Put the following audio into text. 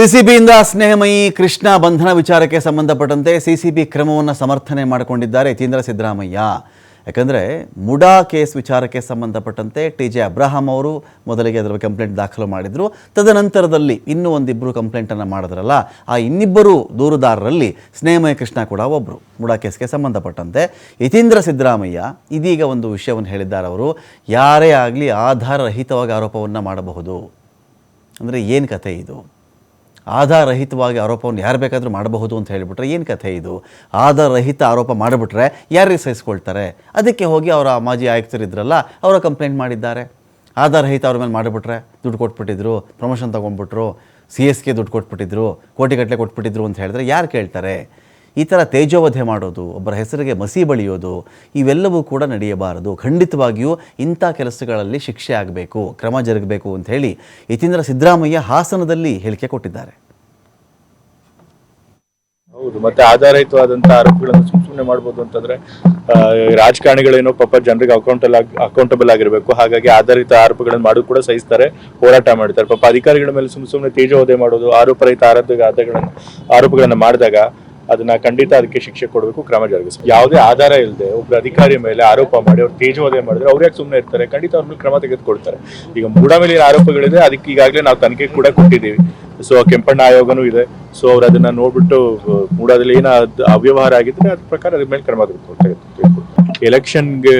ಸಿಸಿಬಿಯಿಂದ ಸ್ನೇಹಮಯಿ ಕೃಷ್ಣ ಬಂಧನ ವಿಚಾರಕ್ಕೆ ಸಂಬಂಧಪಟ್ಟಂತೆ ಸಿಸಿಬಿ ಕ್ರಮವನ್ನು ಸಮರ್ಥನೆ ಮಾಡಿಕೊಂಡಿದ್ದಾರೆ ಯತೀಂದ್ರ ಸಿದ್ದರಾಮಯ್ಯ. ಯಾಕಂದರೆ ಮುಡಾ ಕೇಸ್ ವಿಚಾರಕ್ಕೆ ಸಂಬಂಧಪಟ್ಟಂತೆ ಟಿ ಜೆ ಅಬ್ರಾಹಂ ಅವರು ಮೊದಲಿಗೆ ಅದರ ಕಂಪ್ಲೇಂಟ್ ದಾಖಲು ಮಾಡಿದರು. ತದನಂತರದಲ್ಲಿ ಇನ್ನೂ ಒಂದಿಬ್ಬರು ಕಂಪ್ಲೇಂಟನ್ನು ಮಾಡಿದ್ರಲ್ಲ, ಆ ಇನ್ನಿಬ್ಬರು ದೂರುದಾರರಲ್ಲಿ ಸ್ನೇಹಮಯ ಕೃಷ್ಣ ಕೂಡ ಒಬ್ಬರು ಮುಡಾ ಕೇಸ್ಗೆ ಸಂಬಂಧಪಟ್ಟಂತೆ. ಯತೀಂದ್ರ ಸಿದ್ದರಾಮಯ್ಯ ಇದೀಗ ಒಂದು ವಿಷಯವನ್ನು ಹೇಳಿದ್ದಾರೆ ಅವರು, ಯಾರೇ ಆಗಲಿ ಆಧಾರರಹಿತವಾಗಿ ಆರೋಪವನ್ನು ಮಾಡಬಹುದು. ಅಂದರೆ ಏನು ಕಥೆ ಇದು? ಆಧಾರರಹಿತವಾಗಿ ಆರೋಪವನ್ನು ಯಾರು ಬೇಕಾದರೂ ಮಾಡಬಹುದು ಅಂತ ಹೇಳಿಬಿಟ್ರೆ ಏನು ಕಥೆ ಇದು? ಆಧಾರರಹಿತ ಆರೋಪ ಮಾಡಿಬಿಟ್ರೆ ಯಾರಿಗೆ ಸಹಿಸ್ಕೊಳ್ತಾರೆ ಅದಕ್ಕೆ ಹೋಗಿ ಅವರ ಮಾಜಿ ಆಯುಕ್ತರಿದ್ರಲ್ಲ ಅವರ ಕಂಪ್ಲೇಂಟ್ ಮಾಡಿದ್ದಾರೆ. ಆಧಾರರಹಿತ ಅವ್ರ ಮೇಲೆ ಮಾಡಿಬಿಟ್ರೆ ದುಡ್ಡು ಕೊಟ್ಬಿಟ್ಟಿದ್ರು, ಪ್ರಮೋಷನ್ ತೊಗೊಂಡ್ಬಿಟ್ರು, ಸಿ ಎಸ್ಗೆ ದುಡ್ಡು ಕೊಟ್ಬಿಟ್ಟಿದ್ರು ಕೋಟಿಗಟ್ಟಲೆ ಕೊಟ್ಬಿಟ್ಟಿದ್ರು ಅಂತ ಹೇಳಿದ್ರೆ ಯಾರು ಕೇಳ್ತಾರೆ? ಈ ಥರ ತೇಜೋವಧೆ ಮಾಡೋದು, ಒಬ್ಬರ ಹೆಸರಿಗೆ ಮಸಿ ಬಳಿಯೋದು, ಇವೆಲ್ಲವೂ ಕೂಡ ನಡೆಯಬಾರದು. ಖಂಡಿತವಾಗಿಯೂ ಇಂಥ ಕೆಲಸಗಳಲ್ಲಿ ಶಿಕ್ಷೆ ಆಗಬೇಕು, ಕ್ರಮ ಜರುಗಬೇಕು ಅಂತ ಹೇಳಿ ಯತೀಂದ್ರ ಸಿದ್ದರಾಮಯ್ಯ ಹಾಸನದಲ್ಲಿ ಹೇಳಿಕೆ ಕೊಟ್ಟಿದ್ದಾರೆ. ಹೌದು, ಮತ್ತೆ ಆಧಾರಯುತವಾದಂತಹ ಆರೋಪಗಳನ್ನು ಸುಮ್ ಸುಮ್ಮನೆ ಮಾಡ್ಬೋದು ಅಂತಂದ್ರೆ ರಾಜಕಾರಣಿಗಳೇನು ಪಾಪ ಜನರಿಗೆ ಅಕೌಂಟಲ್ ಅಕೌಂಟಬಲ್ ಆಗಿರಬೇಕು. ಹಾಗಾಗಿ ಆಧಾರಿತ ಆರೋಪಗಳನ್ನು ಮಾಡೋದು ಕೂಡ ಸಹಿಸ್ತಾರೆ, ಹೋರಾಟ ಮಾಡ್ತಾರೆ. ಪಾಪ ಅಧಿಕಾರಿಗಳ ಮೇಲೆ ಸುಮ್ ಸುಮ್ಮನೆ ತೇಜೋವಧೆ ಮಾಡೋದು, ಆರೋಪರಹಿತ ರಹಿತ ಆರೋಪಗಳನ್ನು ಆರೋಪಗಳನ್ನು ಮಾಡಿದಾಗ ಅದನ್ನ ಖಂಡಿತ ಅದಕ್ಕೆ ಶಿಕ್ಷೆ ಕೊಡಬೇಕು, ಕ್ರಮ ಜರುಗಿಸಬೇಕು. ಯಾವುದೇ ಆಧಾರ ಇಲ್ಲದೆ ಒಬ್ಬ ಅಧಿಕಾರಿ ಮೇಲೆ ಆರೋಪ ಮಾಡಿ, ಅವ್ರು ತೇಜೋವಧೆ ಮಾಡಿದ್ರೆ ಅವ್ರು ಯಾಕೆ ಸುಮ್ಮನೆ ಇರ್ತಾರೆ? ಖಂಡಿತ ಅವ್ರ ಮೇಲೆ ಕ್ರಮ ತೆಗೆದುಕೊಳ್ತಾರೆ ಈಗ ಮೂಡ ಮೇಲಿನ ಆರೋಪಗಳಿದೆ, ಅದಕ್ಕೆ ಈಗಾಗಲೇ ನಾವು ತನಿಖೆ ಕೂಡ ಕೊಟ್ಟಿದ್ದೀವಿ. ಸೊ ಕೆಂಪಣ್ಣ ಆಯೋಗನೂ ಇದೆ. ಸೊ ಅವ್ರು ಅದನ್ನ ನೋಡ್ಬಿಟ್ಟು ಮೂಡಾದಲ್ಲಿ ಏನ ಅವ್ಯವಹಾರ ಆಗಿದ್ರೆ ಅದ್ರ ಪ್ರಕಾರ ಅದ್ರ ಮೇಲೆ ಕ್ರಮ ತೆಗೆದುಕೊಳ್ತಾರೆ ಎಲೆಕ್ಷನ್ಗೆ